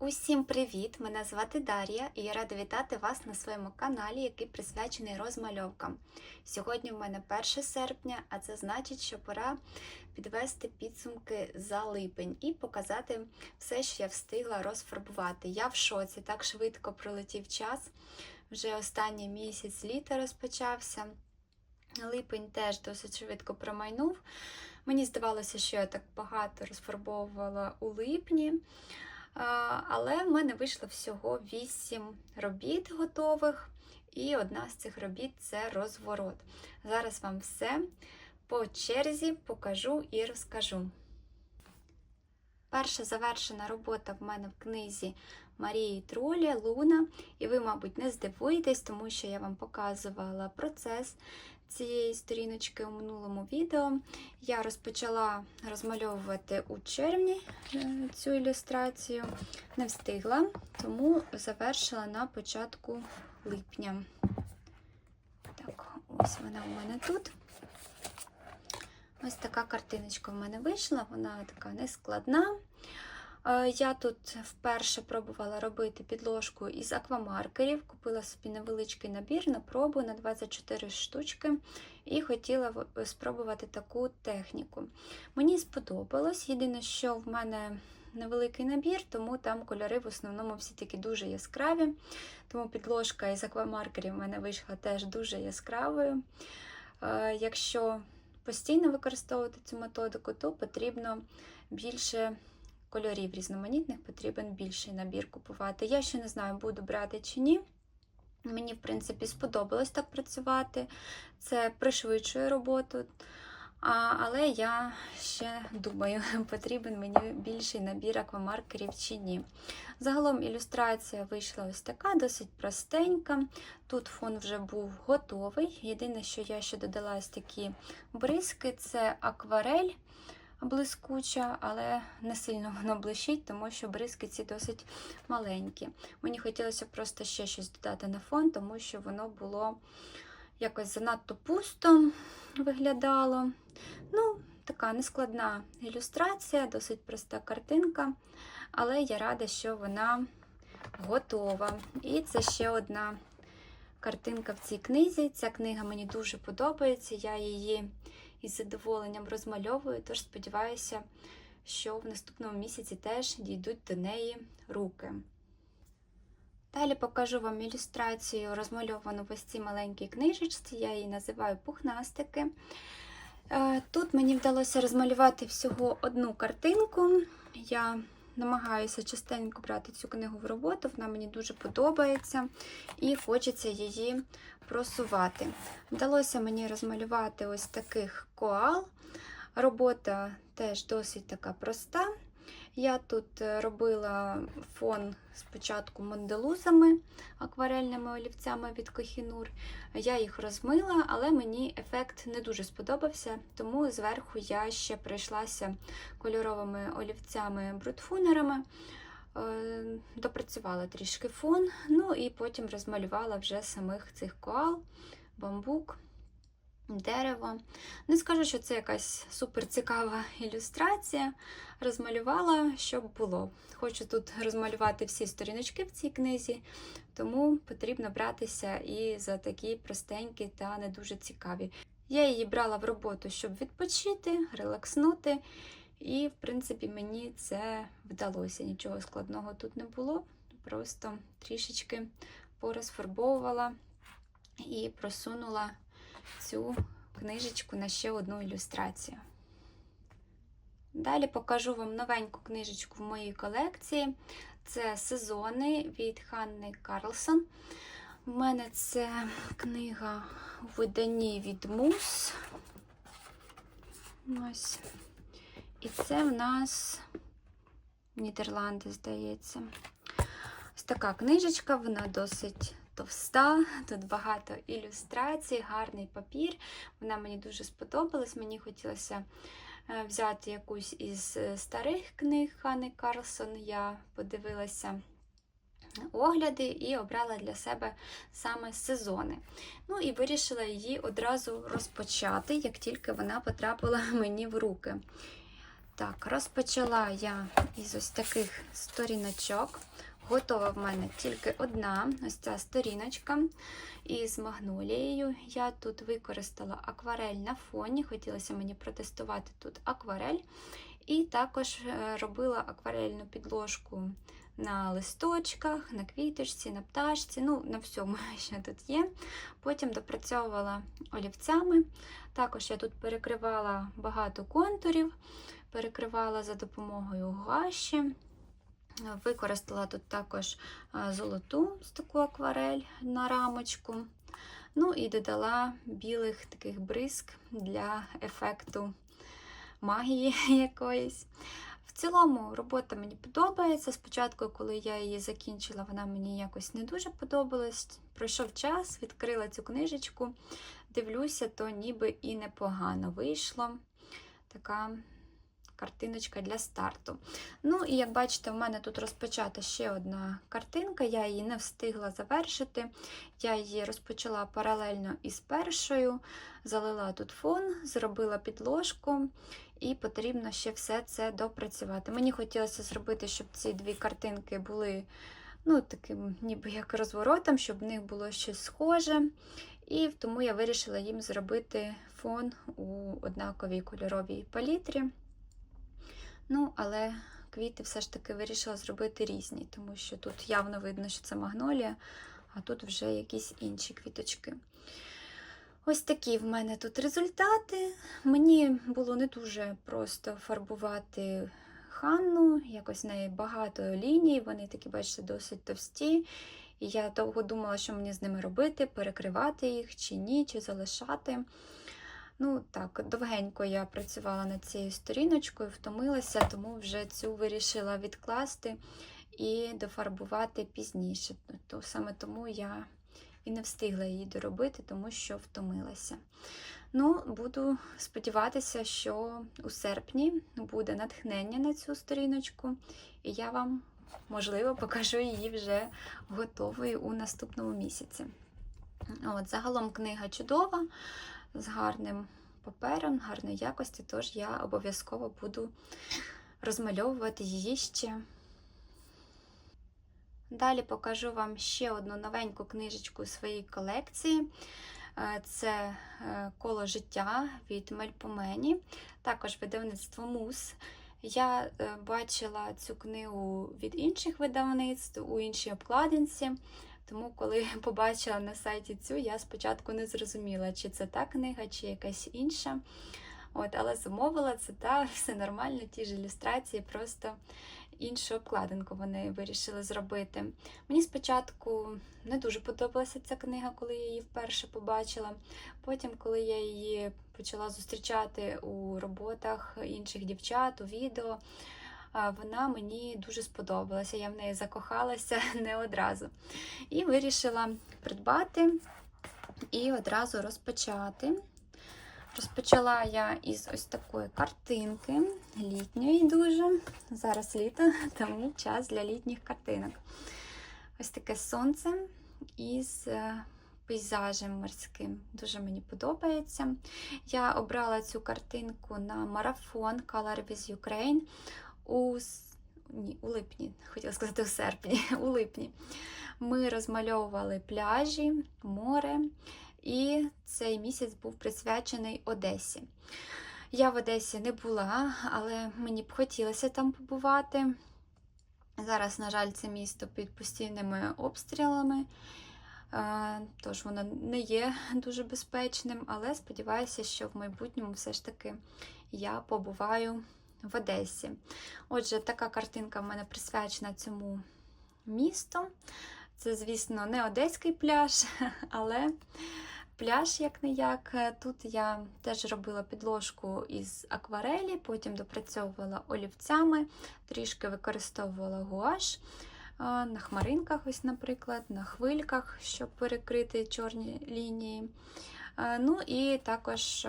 Усім привіт! Мене звати Дар'я і я рада вітати вас на своєму каналі, який присвячений розмальовкам. Сьогодні в мене 1 серпня, а це значить, що пора підвести підсумки за липень і показати все, що я встигла розфарбувати. Я в шоці, так швидко пролетів час. Вже останній місяць літа розпочався. Липень теж досить швидко промайнув. Мені здавалося, що я так багато розфарбовувала у липні. Але в мене вийшло всього 8 робіт готових, і одна з цих робіт це розворот. Зараз вам все по черзі покажу і розкажу. Перша завершена робота в мене в книзі Марії Тролі Луна. І ви, мабуть, не здивуєтесь, тому що я вам показувала процес цієї сторіночки у минулому відео. Я розпочала розмальовувати у червні е, цю ілюстрацію, не встигла, тому завершила на початку липня. Так, ось вона у мене тут. Ось така картиночка в мене вийшла, вона така нескладна. Е, Я тут вперше пробувала робити підложку із аквамаркерів. Купила собі невеличкий набір на пробу на 24 штучки і хотіла спробувати таку техніку. Мені сподобалось. Єдине, що в мене невеликий набір, тому там кольори в основному всі такі дуже яскраві. Тому підложка із аквамаркерів в мене вийшла теж дуже яскравою. Е, Якщо постійно використовувати цю методику, то потрібно більше кольорів різноманітних, потрібен більший набір купувати. Я ще не знаю, буду брати чи ні. Мені, в принципі, сподобалось так працювати. Це пришвидшує роботу. А, але я ще думаю, потрібен мені більший набір аквамаркерів чи ні. Загалом ілюстрація вийшла ось така, досить простенька. Тут фон вже був готовий. Єдине, що я ще додала ось такі бризки, це акварель блискуча, але не сильно воно блищить, тому що бризки ці досить маленькі. Мені хотілося просто ще щось додати на фон, тому що воно було якось занадто пусто виглядало. Ну, така нескладна ілюстрація, досить проста картинка, але я рада, що вона готова. І це ще одна картинка в цій книзі. Ця книга мені дуже подобається. Я її із задоволенням розмальовую, тож сподіваюся, що в наступному місяці теж дійдуть до неї руки. Далі покажу вам ілюстрацію, розмальовану в ось цій маленькій книжечці, я її називаю пухнастики. Е, Тут мені вдалося розмалювати всього одну картинку. Я намагаюся частенько брати цю книгу в роботу, вона мені дуже подобається і хочеться її просувати. Вдалося мені розмалювати ось таких коал. Робота теж досить така проста. Я тут е, робила фон спочатку монделузами, акварельними олівцями від Kohinoor. Я їх розмила, але мені ефект не дуже сподобався, тому зверху я ще пройшлася кольоровими олівцями брутфунерами, е, допрацювала трішки фон, ну і потім розмалювала вже самих цих коал, бамбук дерево. Не скажу, що це якась супер цікава ілюстрація. Розмалювала, щоб було. Хочу тут розмалювати всі сторіночки в цій книзі, тому потрібно братися і за такі простенькі та не дуже цікаві. Я її брала в роботу, щоб відпочити, релакснути. І, в принципі, мені це вдалося. Нічого складного тут не було. Просто трішечки порозфарбовувала і просунула цю книжечку на ще одну ілюстрацію. Далі покажу вам новеньку книжечку в моїй колекції. Це сезони від Ханни Карлсон. У мене це книга у виданні від Мус. Ось. І це в нас Нідерланди, здається. Ось така книжечка, вона досить товста, тут багато ілюстрацій, гарний папір. Вона мені дуже сподобалась. Мені хотілося е, взяти якусь із е, старих книг Хани Карлсон. Я подивилася огляди і обрала для себе саме сезони. Ну і вирішила її одразу розпочати, як тільки вона потрапила мені в руки. Так, розпочала я із ось таких сторіночок. Готова в мене тільки одна ось ця сторіночка із магнолією. Я тут використала акварель на фоні, хотілося мені протестувати тут акварель. І також е, робила акварельну підложку на листочках, на квіточці, на пташці, ну, на всьому, що тут є. Потім допрацьовувала олівцями. Також я тут перекривала багато контурів, перекривала за допомогою гуаші. Використала тут також золоту з таку акварель на рамочку. Ну і додала білих таких бризк для ефекту магії якоїсь. В цілому робота мені подобається. Спочатку, коли я її закінчила, вона мені якось не дуже подобалась. Пройшов час, відкрила цю книжечку, дивлюся, то ніби і непогано вийшло. Така картиночка для старту. Ну, і як бачите, в мене тут розпочата ще одна картинка, я її не встигла завершити. Я її розпочала паралельно із першою, залила тут фон, зробила підложку. І потрібно ще все це допрацювати. Мені хотілося зробити, щоб ці дві картинки були ну, таким, ніби як розворотом, щоб в них було щось схоже. І тому я вирішила їм зробити фон у однаковій кольоровій палітрі. Ну, але квіти все ж таки вирішила зробити різні, тому що тут явно видно, що це магнолія, а тут вже якісь інші квіточки. Ось такі в мене тут результати. Мені було не дуже просто фарбувати Ханну, якось в неї багато ліній, вони такі, бачите, досить товсті. І я довго думала, що мені з ними робити, перекривати їх чи ні, чи залишати. Ну, так, довгенько я працювала над цією сторіночкою, втомилася, тому вже цю вирішила відкласти і дофарбувати пізніше. То саме тому я і не встигла її доробити, тому що втомилася. Ну, буду сподіватися, що у серпні буде натхнення на цю сторіночку, і я вам, можливо, покажу її вже готовою у наступному місяці. От, Загалом книга чудова, з гарним папером, гарної якості, тож я обов'язково буду розмальовувати її ще. Далі покажу вам ще одну новеньку книжечку у своїй колекції. Е, Це е, коло життя від Мельпомені, також видавництво Мус. Я е, бачила цю книгу від інших видавництв у іншій обкладинці. Тому, коли побачила на сайті цю, я спочатку не зрозуміла, чи це та книга, чи якась інша. От, Але замовила це та все нормально, ті ж ілюстрації, просто іншу обкладинку вони вирішили зробити. Мені спочатку не дуже подобалася ця книга, коли я її вперше побачила. Потім, коли я її почала зустрічати у роботах інших дівчат, у відео, вона мені дуже сподобалася. Я в неї закохалася не одразу. І вирішила придбати і одразу розпочати. Розпочала я із ось такої картинки, літньої дуже. Зараз літо, тому час для літніх картинок. Ось таке сонце із е, пейзажем морським. Дуже мені подобається. Я обрала цю картинку на марафон Color with Ukraine у ні, у липні, хотіла сказати у серпні, у липні. Ми розмальовували пляжі, море. І цей місяць був присвячений Одесі. Я в Одесі не була, але мені б хотілося там побувати. Зараз, на жаль, це місто під постійними обстрілами, тож воно не є дуже безпечним, але сподіваюся, що в майбутньому все ж таки я побуваю в Одесі. Отже, така картинка в мене присвячена цьому місту. Це, звісно, не одеський пляж, але пляж, як не як. Тут я теж робила підложку із акварелі, потім допрацьовувала олівцями, трішки використовувала гуаш на хмаринках, ось, наприклад, на хвильках, щоб перекрити чорні лінії. Ну і також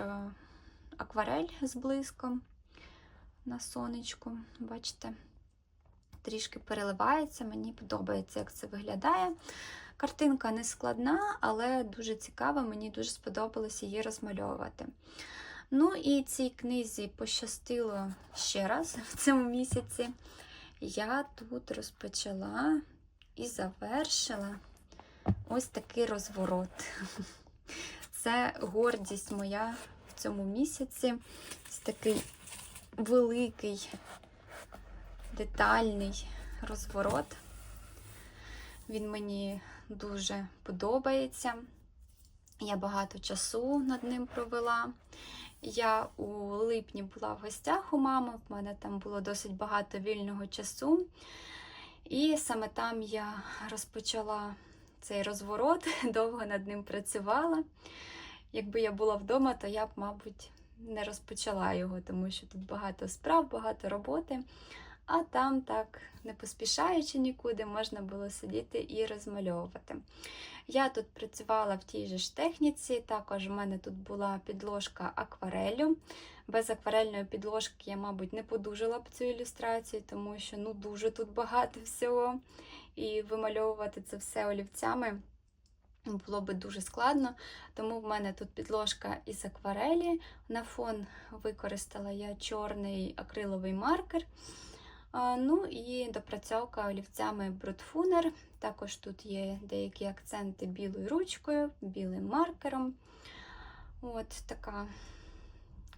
акварель з блиском на сонечку, бачите? трішки переливається, мені подобається, як це виглядає. Картинка не складна, але дуже цікава, мені дуже сподобалось її розмальовувати. Ну і цій книзі пощастило ще раз в цьому місяці. Я тут розпочала і завершила ось такий розворот. Це гордість моя в цьому місяці. Ось такий великий, детальний розворот. Він мені дуже подобається. Я багато часу над ним провела. Я у липні була в гостях у мами, в мене там було досить багато вільного часу. І саме там я розпочала цей розворот, довго над ним працювала. Якби я була вдома, то я б, мабуть, не розпочала його, тому що тут багато справ, багато роботи. А там так, не поспішаючи нікуди, можна було сидіти і розмальовувати. Я тут працювала в тій же ж техніці, також в мене тут була підложка акварелю. Без акварельної підложки я, мабуть, не подужала б цю ілюстрацію, тому що ну, дуже тут багато всього. І вимальовувати це все олівцями було би дуже складно. Тому в мене тут підложка із акварелі. На фон використала я чорний акриловий маркер. Ну і допрацьовка олівцями Брутфунер. Також тут є деякі акценти білою ручкою, білим маркером. От така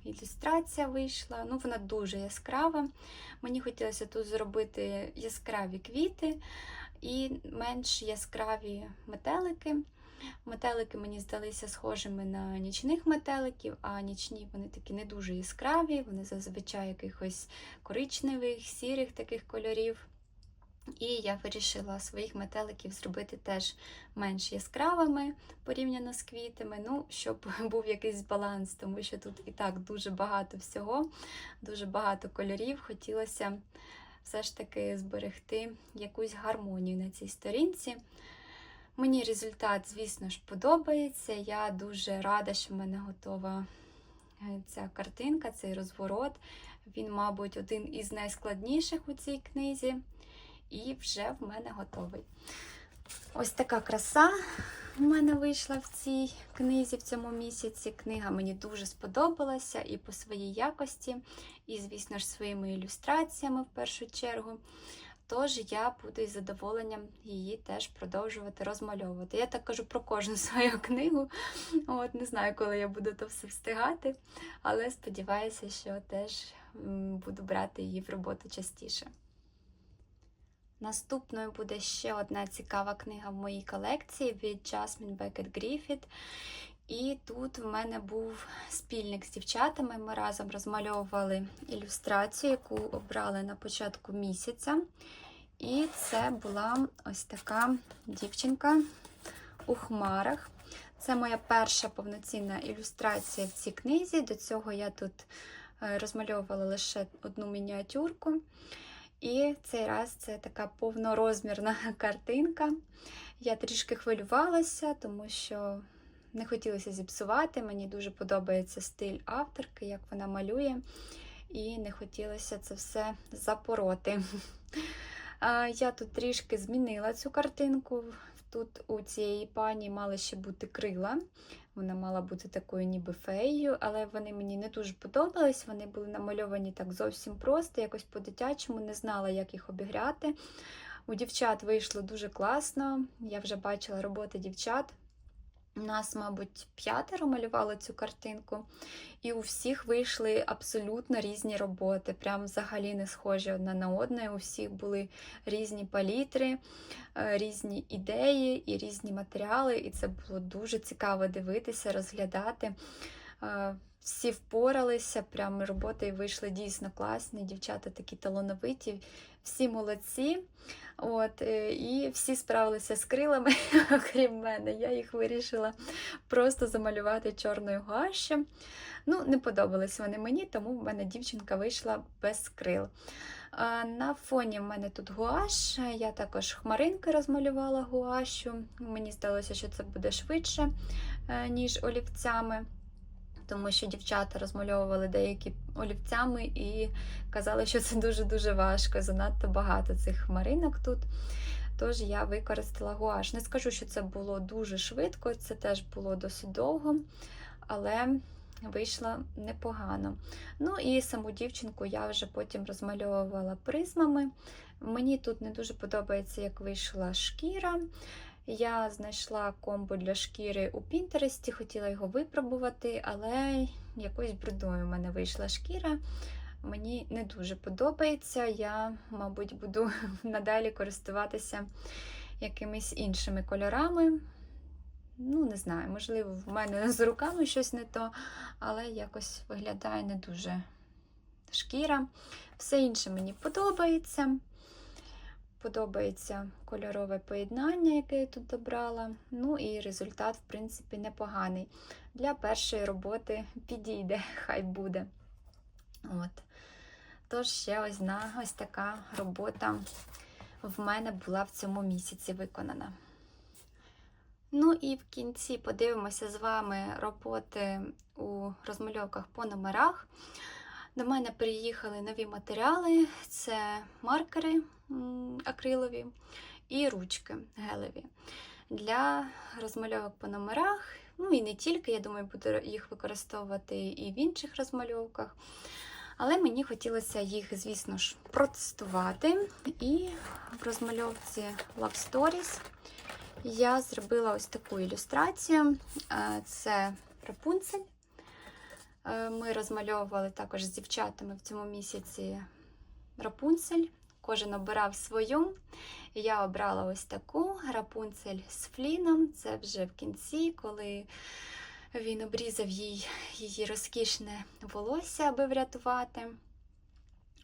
ілюстрація вийшла. Ну, Вона дуже яскрава. Мені хотілося тут зробити яскраві квіти і менш яскраві метелики. Метелики мені здалися схожими на нічних метеликів, а нічні вони такі не дуже яскраві, вони зазвичай якихось коричневих, сірих таких кольорів. І я вирішила своїх метеликів зробити теж менш яскравими порівняно з квітами, ну, щоб був якийсь баланс, тому що тут і так дуже багато всього, дуже багато кольорів. Хотілося все ж таки зберегти якусь гармонію на цій сторінці. Мені результат, звісно ж, подобається. Я дуже рада, що в мене готова е, ця картинка, цей розворот. Він, мабуть, один із найскладніших у цій книзі, і вже в мене готовий. Ось така краса в мене вийшла в цій книзі в цьому місяці. Книга мені дуже сподобалася і по своїй якості, і, звісно ж, своїми ілюстраціями в першу чергу. Тож я буду із задоволенням її теж продовжувати розмальовувати. Я так кажу про кожну свою книгу. От Не знаю, коли я буду то все встигати, але сподіваюся, що теж буду брати її в роботу частіше. Наступною буде ще одна цікава книга в моїй колекції від Jasmine Beckett Griffith. І тут в мене був спільник з дівчатами. Ми разом розмальовували ілюстрацію, яку обрали на початку місяця. І це була ось така дівчинка у хмарах. Це моя перша повноцінна ілюстрація в цій книзі. До цього я тут е, розмальовувала лише одну мініатюрку. І цей раз це така повнорозмірна картинка. Я трішки хвилювалася, тому що не хотілося зіпсувати. Мені дуже подобається стиль авторки, як вона малює, і не хотілося це все запороти. Я тут трішки змінила цю картинку. Тут у цієї пані мали ще бути крила. Вона мала бути такою ніби феєю, але вони мені не дуже подобались. Вони були намальовані так зовсім просто, якось по-дитячому, не знала, як їх обіграти. У дівчат вийшло дуже класно. Я вже бачила роботи дівчат. Нас, мабуть, п'ятеро малювало цю картинку, і у всіх вийшли абсолютно різні роботи, прям взагалі не схожі одна на одну. У всіх були різні палітри, е, різні ідеї і різні матеріали, і це було дуже цікаво дивитися, розглядати. Всі впоралися, прям роботи вийшли дійсно класні. Дівчата такі талановиті, всі молодці. От, е, І всі справилися з крилами, окрім мене. Я їх вирішила просто замалювати чорною гуашю. Ну, не подобались вони мені, тому в мене дівчинка вийшла без крил. На фоні в мене тут гуаш, я також хмаринки розмалювала гуашу. Мені здалося, що це буде швидше, е, ніж олівцями тому що дівчата розмальовували деякі олівцями і казали, що це дуже-дуже важко, занадто багато цих хмаринок тут. Тож я використала гуаш. Не скажу, що це було дуже швидко, це теж було досить довго, але вийшло непогано. Ну і саму дівчинку я вже потім розмальовувала призмами. Мені тут не дуже подобається, як вийшла шкіра. Я знайшла комбо для шкіри у Пінтересті, хотіла його випробувати, але якоюсь брудою в мене вийшла шкіра. Мені не дуже подобається. Я, мабуть, буду надалі користуватися якимись іншими кольорами. Ну, не знаю, можливо, в мене з руками щось не то, але якось виглядає не дуже шкіра. Все інше мені подобається. Подобається кольорове поєднання, яке я тут добрала. Ну і результат, в принципі, непоганий. Для першої роботи підійде, хай буде. От. Тож, ще ось, на, ось така робота в мене була в цьому місяці виконана. Ну і в кінці подивимося з вами роботи у розмальовках по номерах. До мене приїхали нові матеріали: це маркери акрилові і ручки гелеві. Для розмальовок по номерах, ну і не тільки, я думаю, буду їх використовувати і в інших розмальовках. Але мені хотілося їх, звісно ж, протестувати. І в розмальовці Love Stories я зробила ось таку ілюстрацію. Це Рапунцель. Ми розмальовували також з дівчатами в цьому місяці Рапунцель. Кожен обирав свою. Я обрала ось таку рапунцель з фліном. Це вже в кінці, коли він обрізав їй її розкішне волосся, аби врятувати.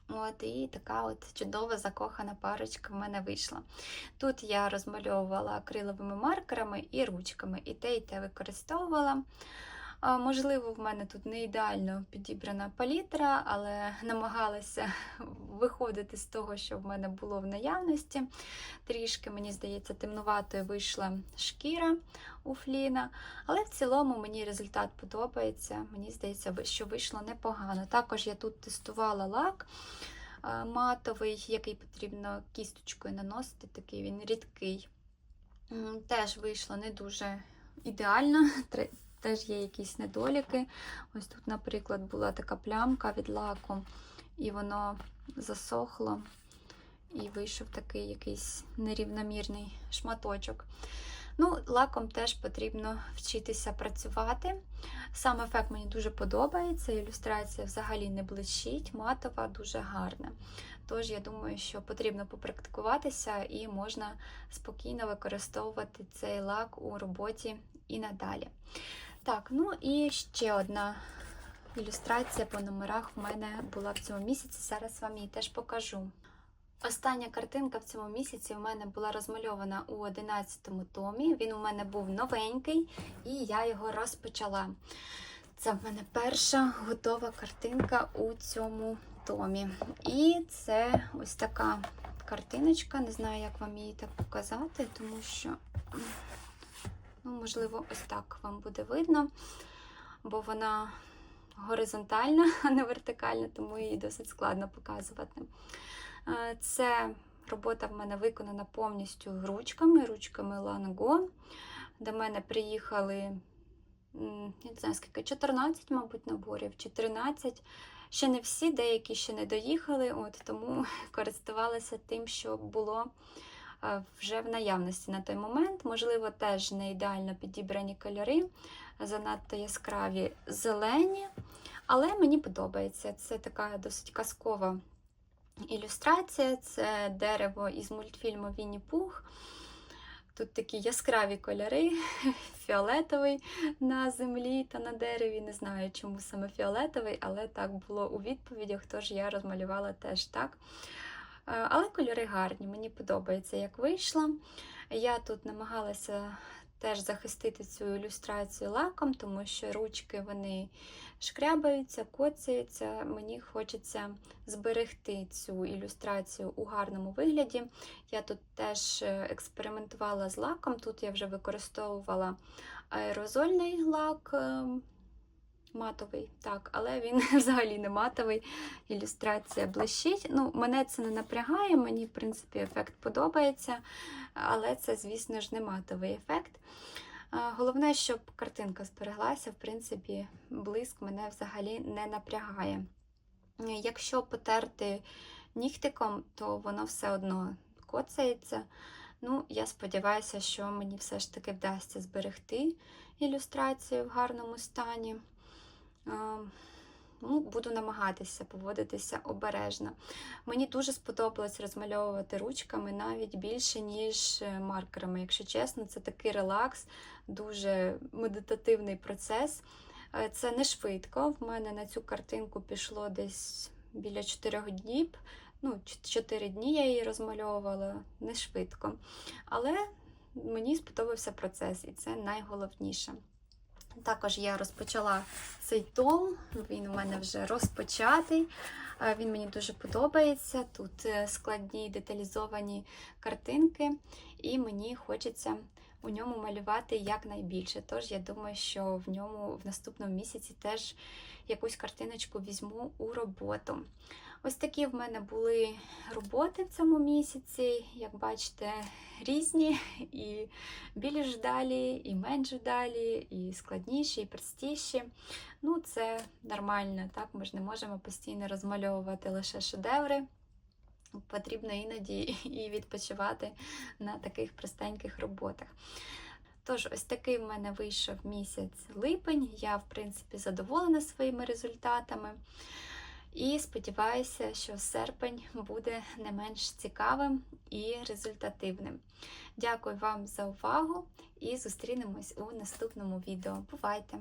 От, І така от чудова закохана парочка в мене вийшла. Тут я розмальовувала акриловими маркерами і ручками, і те, і те використовувала. Можливо, в мене тут не ідеально підібрана палітра, але намагалася виходити з того, що в мене було в наявності. Трішки, мені здається, темнуватою вийшла шкіра у фліна. Але в цілому мені результат подобається. Мені здається, що вийшло непогано. Також я тут тестувала лак матовий, який потрібно кісточкою наносити, такий він рідкий. Теж вийшло не дуже ідеально теж є якісь недоліки. Ось тут, наприклад, була така плямка від лаку, і воно засохло, і вийшов такий якийсь нерівномірний шматочок. Ну, Лаком теж потрібно вчитися працювати. Сам ефект мені дуже подобається. Ілюстрація взагалі не блищить, матова, дуже гарна. Тож, я думаю, що потрібно попрактикуватися і можна спокійно використовувати цей лак у роботі і надалі. Так, ну і ще одна ілюстрація по номерах в мене була в цьому місяці. Зараз вам її теж покажу. Остання картинка в цьому місяці в мене була розмальована у 11 томі. Він у мене був новенький, і я його розпочала. Це в мене перша готова картинка у цьому томі. І це ось така картиночка. Не знаю, як вам її так показати, тому що Ну, можливо, ось так вам буде видно, бо вона горизонтальна, а не вертикальна, тому її досить складно показувати. Е, це робота в мене виконана повністю ручками, ручками Ланго. До мене приїхали, я не знаю, скільки, 14, мабуть, наборів, чи 13. Ще не всі, деякі ще не доїхали, от тому користувалася тим, що було вже в наявності на той момент. Можливо, теж не ідеально підібрані кольори, занадто яскраві зелені, але мені подобається. Це така досить казкова ілюстрація, це дерево із мультфільму Вінні Пух. Тут такі яскраві кольори, фіолетовий на землі та на дереві. Не знаю, чому саме фіолетовий, але так було у відповідях, тож я розмалювала теж так. Е, але кольори гарні, мені подобається, як вийшло. Я тут намагалася теж захистити цю ілюстрацію лаком, тому що ручки вони шкрябаються, коцяються. Мені хочеться зберегти цю ілюстрацію у гарному вигляді. Я тут теж е, експериментувала з лаком, тут я вже використовувала аерозольний лак. Матовий, так, але він взагалі не матовий. Ілюстрація блищить. Ну, Мене це не напрягає, мені, в принципі, ефект подобається, але це, звісно ж, не матовий ефект. Головне, щоб картинка збереглася, в принципі, блиск мене взагалі не напрягає. Якщо потерти нігтиком, то воно все одно коцається. Ну, я сподіваюся, що мені все ж таки вдасться зберегти ілюстрацію в гарному стані. Ну, буду намагатися поводитися обережно. Мені дуже сподобалось розмальовувати ручками навіть більше, ніж е, маркерами. Якщо чесно, це такий релакс, дуже медитативний процес. Е, Це не швидко. В мене на цю картинку пішло десь біля 4 днів. Ну, 4 дні я її розмальовувала не швидко. Але мені сподобався процес, і це найголовніше. Також я розпочала цей том, він у мене вже розпочатий. Е, Він мені дуже подобається. Тут е, складні деталізовані картинки, і мені хочеться у ньому малювати якнайбільше. Тож я думаю, що в ньому в наступному місяці теж якусь картиночку візьму у роботу. Ось такі в мене були роботи в цьому місяці. Як бачите, різні і більш далі, і менш далі, і складніші, і простіші. Ну, це нормально, так? Ми ж не можемо постійно розмальовувати лише шедеври. Потрібно іноді і відпочивати на таких простеньких роботах. Тож, ось такий в мене вийшов місяць липень. Я, в принципі, задоволена своїми результатами. І сподіваюся, що серпень буде не менш цікавим і результативним. Дякую вам за увагу і зустрінемось у наступному відео. Бувайте!